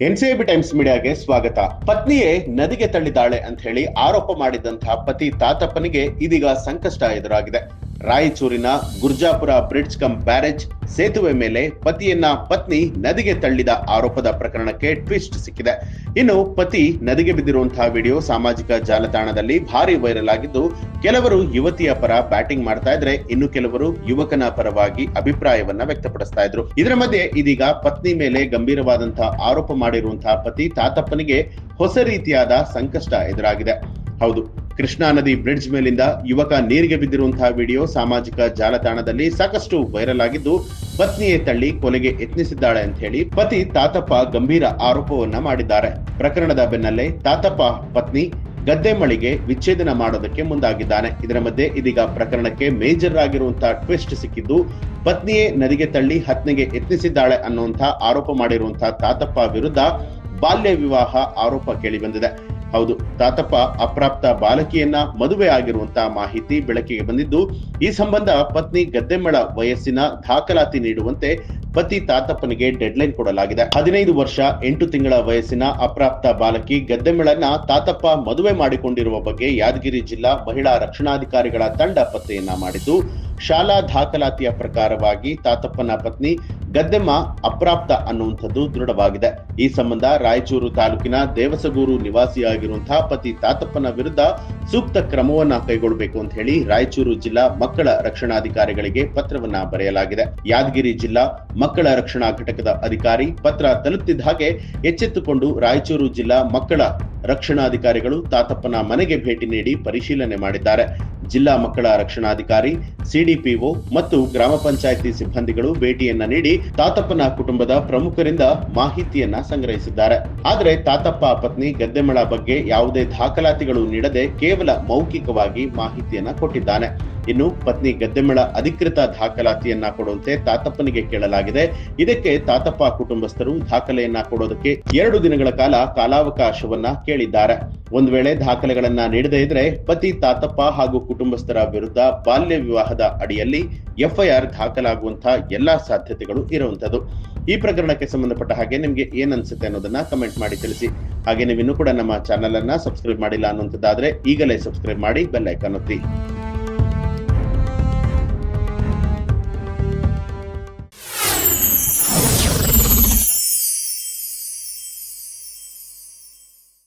ಎನ್ಸಿಎಬಿ times ಮೀಡಿಯಾಗೆ ಸ್ವಾಗತ. ಪತ್ನಿಯೇ ನದಿಗೆ ತಳ್ಳಿದಾಳೆ ಅಂತ ಹೇಳಿ ಆರೋಪ ಮಾಡಿದಂತಹ ಪತಿ ತಾತಪ್ಪನಿಗೆ ಇದೀಗ ಸಂಕಷ್ಟ ಎದುರಾಗಿದೆ. ರಾಯಚೂರಿನ ಗುರ್ಜಾಪುರ ಬ್ರಿಡ್ಜ್ ಕಂ ಬ್ಯಾರೇಜ್ ಸೇತುವೆ ಮೇಲೆ ಪತಿಯನ್ನ ಪತ್ನಿ ನದಿಗೆ ತಳ್ಳಿದ ಆರೋಪದ ಪ್ರಕರಣಕ್ಕೆ ಟ್ವಿಸ್ಟ್ ಸಿಕ್ಕಿದೆ. ಇನ್ನು ಪತಿ ನದಿಗೆ ಬಿದ್ದಿರುವಂತಹ ವಿಡಿಯೋ ಸಾಮಾಜಿಕ ಜಾಲತಾಣದಲ್ಲಿ ಭಾರಿ ವೈರಲ್ ಆಗಿದ್ದು, ಕೆಲವರು ಯುವತಿಯ ಪರ ಬ್ಯಾಟಿಂಗ್ ಮಾಡ್ತಾ ಇದ್ರೆ ಇನ್ನು ಕೆಲವರು ಯುವಕನ ಪರವಾಗಿ ಅಭಿಪ್ರಾಯವನ್ನ ವ್ಯಕ್ತಪಡಿಸ್ತಾ ಇದ್ರು. ಇದರ ಮಧ್ಯೆ ಇದೀಗ ಪತ್ನಿ ಮೇಲೆ ಗಂಭೀರವಾದಂತಹ ಆರೋಪ ಮಾಡಿರುವಂತಹ ಪತಿ ತಾತಪ್ಪನಿಗೆ ಹೊಸ ರೀತಿಯಾದ ಸಂಕಷ್ಟ ಎದುರಾಗಿದೆ. ಹೌದು ಕೃಷ್ಣಾ ನದಿ ಬ್ರಿಡ್ಜ್ ಮೇಲಿಂದ ಯುವಕ ನೀರಿಗೆ ಬಿದ್ದಿರುವಂತಹ ವಿಡಿಯೋ ಸಾಮಾಜಿಕ ಜಾಲತಾಣದಲ್ಲಿ ಸಾಕಷ್ಟು ವೈರಲ್ ಆಗಿದ್ದು, ಪತ್ನಿಯೇ ತಳ್ಳಿ ಕೊಲೆಗೆ ಯತ್ನಿಸಿದ್ದಾಳೆ ಅಂತ ಹೇಳಿ ಪತಿ ತಾತಪ್ಪ ಗಂಭೀರ ಆರೋಪವನ್ನ ಮಾಡಿದ್ದಾರೆ. ಪ್ರಕರಣದ ಬೆನ್ನಲ್ಲೇ ತಾತಪ್ಪ ಪತ್ನಿ ಗದ್ದೆ ಮಳಿಗೆ ವಿಚ್ಛೇದನ ಮಾಡೋದಕ್ಕೆ ಮುಂದಾಗಿದ್ದಾನೆ. ಇದರ ಮಧ್ಯೆ ಇದೀಗ ಪ್ರಕರಣಕ್ಕೆ ಮೇಜರ್ ಆಗಿರುವಂತಹ ಟ್ವಿಸ್ಟ್ ಸಿಕ್ಕಿದ್ದು, ಪತ್ನಿಯೇ ನದಿಗೆ ತಳ್ಳಿ ಹತ್ನೆಗೆ ಯತ್ನಿಸಿದ್ದಾಳೆ ಅನ್ನುವಂತಹ ಆರೋಪ ಮಾಡಿರುವಂತಹ ತಾತಪ್ಪ ವಿರುದ್ಧ ಬಾಲ್ಯ ವಿವಾಹ ಆರೋಪ ಕೇಳಿ ಬಂದಿದೆ. ಹೌದು. ತಾತಪ್ಪ ಅಪ್ರಾಪ್ತ ಬಾಲಕಿಯನ್ನ ಮದುವೆ ಆಗಿರುವಂತಹ ಮಾಹಿತಿ ಬೆಳಕಿಗೆ ಬಂದಿದ್ದು, ಈ ಸಂಬಂಧ ಪತ್ನಿ ಗದ್ದೆಮಳ ವಯಸ್ಸಿನ ದಾಖಲಾತಿ ನೀಡುವಂತೆ ಪತಿ ತಾತಪ್ಪನಿಗೆ ಡೆಡ್ಲೈನ್ ಕೊಡಲಾಗಿದೆ. ಹದಿನೈದು ವರ್ಷ, ಎಂಟು ತಿಂಗಳ ವಯಸ್ಸಿನ ಅಪ್ರಾಪ್ತ ಬಾಲಕಿ ಗದ್ದೆಮಳನ್ನ ತಾತಪ್ಪ ಮದುವೆ ಮಾಡಿಕೊಂಡಿರುವ ಬಗ್ಗೆ ಯಾದಗಿರಿ ಜಿಲ್ಲಾ ಮಹಿಳಾ ರಕ್ಷಣಾಧಿಕಾರಿಗಳ ತಂಡ ಪತ್ತೆಯನ್ನ ಮಾಡಿದ್ದು, ಶಾಲಾ ದಾಖಲಾತಿಯ ಪ್ರಕಾರವಾಗಿ ತಾತಪ್ಪನ ಪತ್ನಿ ಗದ್ದೆಮ್ಮ ಅಪ್ರಾಪ್ತ ಅನ್ನುವಂಥದ್ದು ದೃಢವಾಗಿದೆ. ಈ ಸಂಬಂಧ ರಾಯಚೂರು ತಾಲೂಕಿನ ದೇವಸಗೂರು ನಿವಾಸಿಯಾಗಿರುವಂತಹ ಪತಿ ತಾತಪ್ಪನ ವಿರುದ್ಧ ಸೂಕ್ತ ಕ್ರಮವನ್ನ ಕೈಗೊಳ್ಳಬೇಕು ಅಂತ ಹೇಳಿ ರಾಯಚೂರು ಜಿಲ್ಲಾ ಮಕ್ಕಳ ರಕ್ಷಣಾಧಿಕಾರಿಗಳಿಗೆ ಪತ್ರವನ್ನ ಬರೆಯಲಾಗಿದೆ. ಯಾದಗಿರಿ ಜಿಲ್ಲಾ ಮಕ್ಕಳ ರಕ್ಷಣಾ ಘಟಕದ ಅಧಿಕಾರಿ ಪತ್ರ ತಲುಪ್ತಿದ್ದ ಹಾಗೆ ಎಚ್ಚೆತ್ತುಕೊಂಡು ರಾಯಚೂರು ಜಿಲ್ಲಾ ಮಕ್ಕಳ ರಕ್ಷಣಾಧಿಕಾರಿಗಳು ತಾತಪ್ಪನ ಮನೆಗೆ ಭೇಟಿ ನೀಡಿ ಪರಿಶೀಲನೆ ಮಾಡಿದ್ದಾರೆ. ಜಿಲ್ಲಾ ಮಕ್ಕಳ ರಕ್ಷಣಾಧಿಕಾರಿ, ಸಿಡಿಪಿಒ ಮತ್ತು ಗ್ರಾಮ ಪಂಚಾಯಿತಿ ಸಿಬ್ಬಂದಿಗಳು ಭೇಟಿಯನ್ನ ನೀಡಿ ತಾತಪ್ಪನ ಕುಟುಂಬದ ಪ್ರಮುಖರಿಂದ ಮಾಹಿತಿಯನ್ನ ಸಂಗ್ರಹಿಸಿದ್ದಾರೆ. ಆದರೆ ತಾತಪ್ಪ ಪತ್ನಿ ಗದ್ದೆಮಳ ಬಗ್ಗೆ ಯಾವುದೇ ದಾಖಲಾತಿಗಳು ನೀಡದೆ ಕೇವಲ ಮೌಖಿಕವಾಗಿ ಮಾಹಿತಿಯನ್ನ ಕೊಟ್ಟಿದ್ದಾನೆ. ಇನ್ನು ಪತ್ನಿ ಗದ್ದೆಮಳ ಅಧಿಕೃತ ದಾಖಲಾತಿಯನ್ನ ಕೊಡುವಂತೆ ತಾತಪ್ಪನಿಗೆ ಕೇಳಲಾಗಿದೆ. ಇದಕ್ಕೆ ತಾತಪ್ಪ ಕುಟುಂಬಸ್ಥರು ದಾಖಲೆಯನ್ನ ಕೊಡೋದಕ್ಕೆ ಎರಡು ದಿನಗಳ ಕಾಲ ಕಾಲಾವಕಾಶವನ್ನ ಕೇಳಿದ್ದಾರೆ. ಒಂದು ವೇಳೆ ದಾಖಲೆಗಳನ್ನ ನೀಡದೇ ಇದ್ರೆ ಪತಿ, ತಾತಪ್ಪ ಹಾಗೂ ಕುಟುಂಬಸ್ಥರ ವಿರುದ್ಧ ಬಾಲ್ಯ ವಿವಾಹದ ಅಡಿಯಲ್ಲಿ ಎಫ್ಐಆರ್ ದಾಖಲಾಗುವಂತಹ ಎಲ್ಲಾ ಸಾಧ್ಯತೆಗಳು ಇರುವಂತದ್ದು ಈ ಪ್ರಕರಣಕ್ಕೆ ಸಂಬಂಧಪಟ್ಟ ಹಾಗೆ ನಿಮ್ಗೆ ಏನ್ ಅನ್ಸುತ್ತೆ ಅನ್ನೋದನ್ನ ಕಮೆಂಟ್ ಮಾಡಿ ತಿಳಿಸಿ. ಹಾಗೆ ನೀವು ಇನ್ನೂ ಕೂಡ ನಮ್ಮ ಚಾನೆಲ್ ಅನ್ನ ಸಬ್ಸ್ಕ್ರೈಬ್ ಮಾಡಿಲ್ಲ ಅನ್ನುವಂಥದ್ದಾದ್ರೆ ಈಗಲೇ ಸಬ್ಸ್ಕ್ರೈಬ್ ಮಾಡಿ ಬೆಲ್ ಐಕಾನ್ ಒತ್ತಿ.